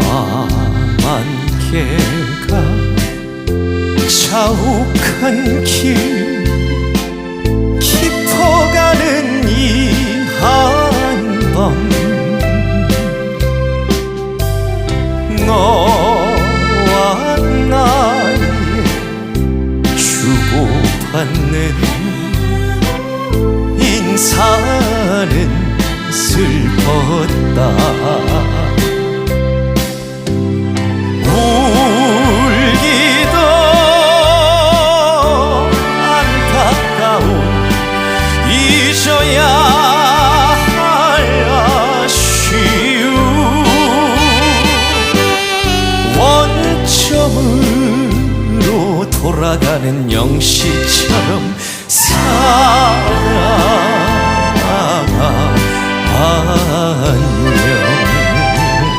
까만 개가 자욱한 길 깊어가는 이 한밤. 너와 나의 주고받는 인사는 슬펐다 원점으로 돌아가는 영시처럼 살